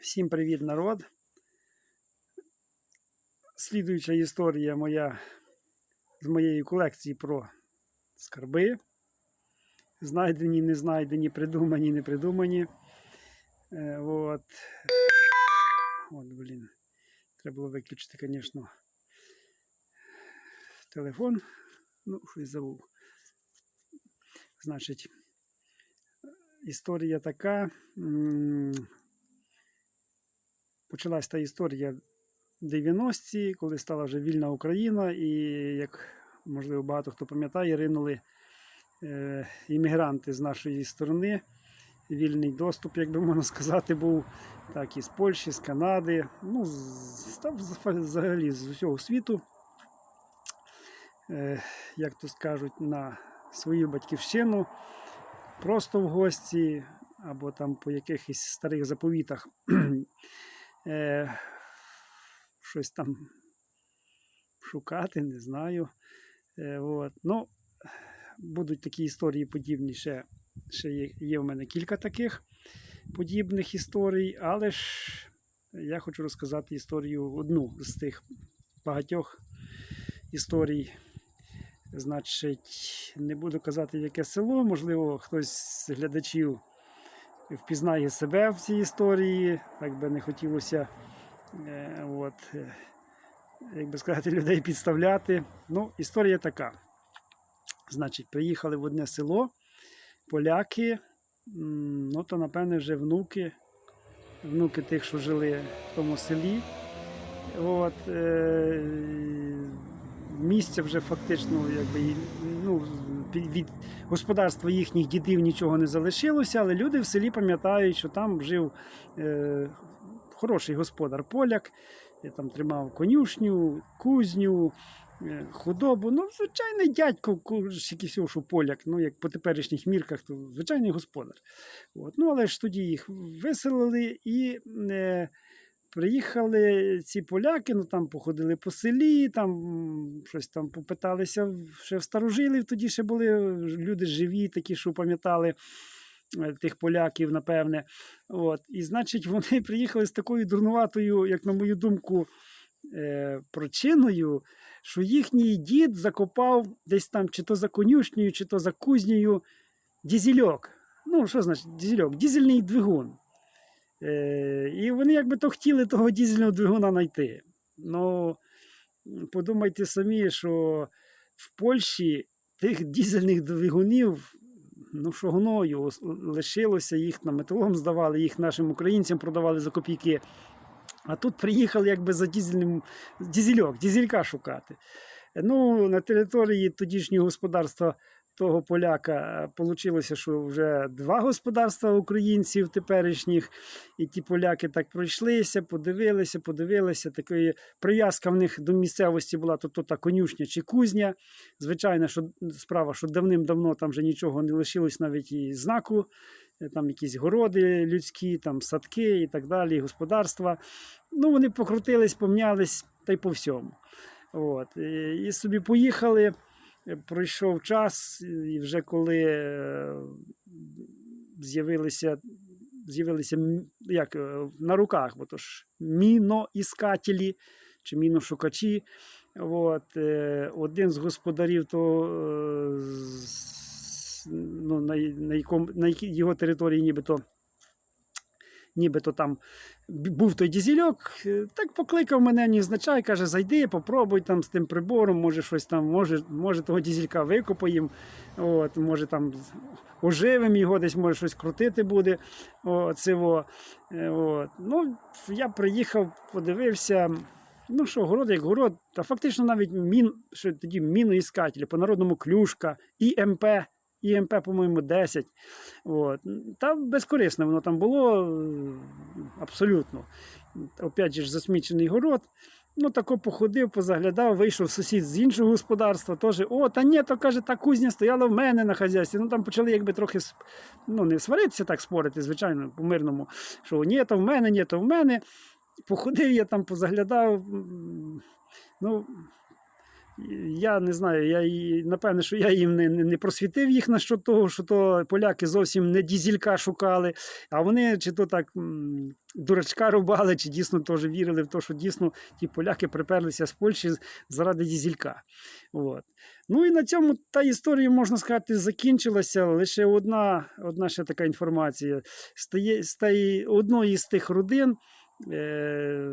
Всім привіт, народ. Слідуюча історія моя з моєї колекції про скарби. Знайдені, не знайдені, придумані, не придумані. Е, от. От, блін. Треба було виключити, звісно, телефон. Ну, щось забув. Значить, історія така. Почалась та історія в 90-ті, коли стала вже вільна Україна, і, як можливо багато хто пам'ятає, ринули е, іммігранти з нашої сторони. Вільний доступ, як би можна сказати, був так і з Польщі, з Канади, ну, з, та вза- взагалі з усього світу, е, як то скажуть, на свою батьківщину, просто в гості або там по якихось старих заповітах е, щось там шукати, не знаю. Е, от. Ну, будуть такі історії подібні ще. Ще є, є в мене кілька таких подібних історій, але ж я хочу розказати історію одну з тих багатьох історій. Значить, не буду казати, яке село, можливо, хтось з глядачів впізнає себе в цій історії, так би не хотілося е, от, е, як би сказати, людей підставляти. Ну, історія така. Значить, приїхали в одне село поляки, ну то, напевне, вже внуки, внуки тих, що жили в тому селі. От, е, місця вже фактично якби, від господарства їхніх дідів нічого не залишилося, але люди в селі пам'ятають, що там жив е, хороший господар поляк, е, там тримав конюшню, кузню, е, худобу. Ну, звичайний дядько, всього, що поляк, ну, як по теперішніх мірках, то звичайний господар. От. Ну, але ж тоді їх виселили і. Е, Приїхали ці поляки, ну там походили по селі, там щось там попиталися ще в старожилів. Тоді ще були люди живі, такі, що пам'ятали е, тих поляків, напевне. От. І значить, вони приїхали з такою дурнуватою, як на мою думку, е, причиною, що їхній дід закопав десь там чи то за конюшнею, чи то за кузнею дізельок. Ну, що значить дізельок? Дізельний двигун. Е, і вони якби то хотіли того дізельного двигуна знайти. Ну, подумайте самі, що в Польщі тих дізельних двигунів, ну що ос- лишилося, їх на металом здавали, їх нашим українцям продавали за копійки. А тут приїхали якби за дізельним дізельок, дізелька шукати. Ну, на території тодішнього господарства того поляка вийшло, що вже два господарства українців теперішніх, і ті поляки так пройшлися, подивилися, подивилися. Такої прив'язка в них до місцевості була то, та конюшня чи кузня. Звичайно, що справа, що давним-давно там вже нічого не лишилось, навіть і знаку. Е, Там якісь городи людські, там садки і так далі, господарства. Ну, вони покрутились, помнялись та й по всьому. От. І собі поїхали. Пройшов час, і вже коли е, з'явилися, з'явилися як, е, на руках, бо то ж міноіскателі чи міношукачі. От, е, один з господарів, то, ну, на, на, якому, на його території нібито, нібито там був той дізельок, е, так покликав мене невзначай, каже, зайди, попробуй там з тим прибором, може щось там, може, може того дізелька викопаємо, от, може там оживимо його, десь може щось крутити буде. От. Е, От. Ну, я приїхав, подивився. Ну що, город як город, та фактично навіть мін, що тоді міноіскателі, по-народному клюшка, ІМП, ІМП, по-моєму, 10. От. Та безкорисне воно там було абсолютно. Опять же засмічений город. Ну, тако походив, позаглядав, вийшов сусід з іншого господарства, теж, о, та ні, то каже, та кузня стояла в мене на хазяйстві. Ну там почали якби трохи ну, не сваритися, так спорити, звичайно, по-мирному, що ні, то в мене, ні, то в мене. Походив я там, позаглядав. Ну, Я не знаю, я і, напевне, що я їм не, не просвітив їх на що того, що то поляки зовсім не дізелька шукали, а вони чи то так дурачка рубали, чи дійсно теж вірили в те, що дійсно ті поляки приперлися з Польщі заради дізелька. От. Ну і на цьому та історія, можна сказати, закінчилася. Лише одна, одна ще така інформація. Стає, стає одної з тих родин. Е,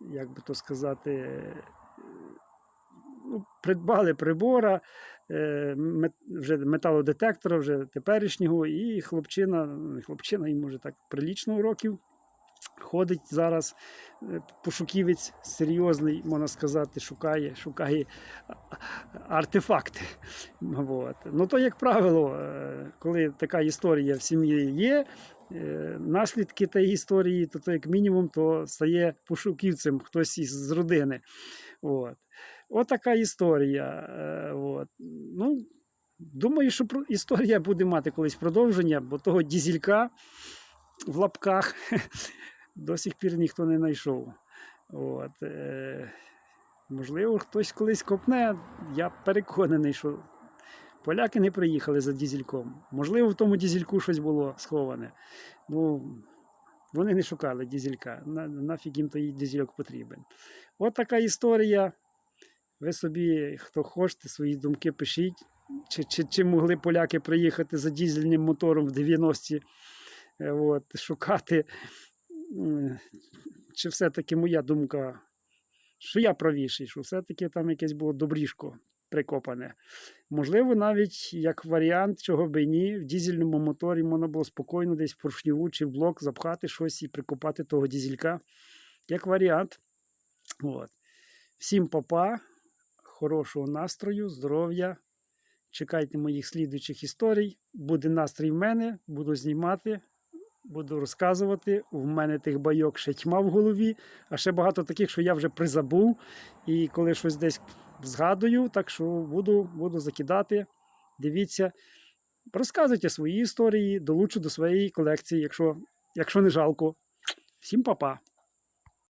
як би то сказати, придбали прибора, е, вже металодетектора, вже теперішнього, і хлопчина, хлопчина, йому вже так прилічно років. Ходить зараз е, пошуківець серйозний, можна сказати, шукає, шукає артефакти. От. Ну то, як правило, е, коли така історія в сім'ї є, наслідки тієї історії, то, то як мінімум то стає пошуківцем хтось із родини. От. От така історія. е, От. Ну, думаю, що історія буде мати колись продовження, бо того дізелька в лапках до сих пір ніхто не знайшов. От. Е, можливо, хтось колись копне. Я переконаний, що поляки не приїхали за дізельком. Можливо, в тому дізельку щось було сховане. Ну, вони не шукали дізелька. На, нафіг їм той дізельок потрібен. От така історія. Ви собі, хто хочете, свої думки пишіть. Чи, чи, чи могли поляки приїхати за дізельним мотором в 90-ті, е, от, шукати. Чи все-таки моя думка, що я правіший, що все-таки там якесь було добрішко прикопане. Можливо, навіть як варіант, чого би ні, в дізельному моторі можна було спокійно десь в поршневу чи в блок запхати щось і прикопати того дізелька. Як варіант. От. Всім папа, хорошого настрою, здоров'я. Чекайте моїх слідуючих історій. Буде настрій в мене, буду знімати, буду розказувати. У мене тих байок ще тьма в голові, а ще багато таких, що я вже призабув. І коли щось десь згадую, так що буду, буду закидати. Дивіться, розказуйте свої історії, долучу до своєї колекції, якщо, якщо не жалко. Всім па-па!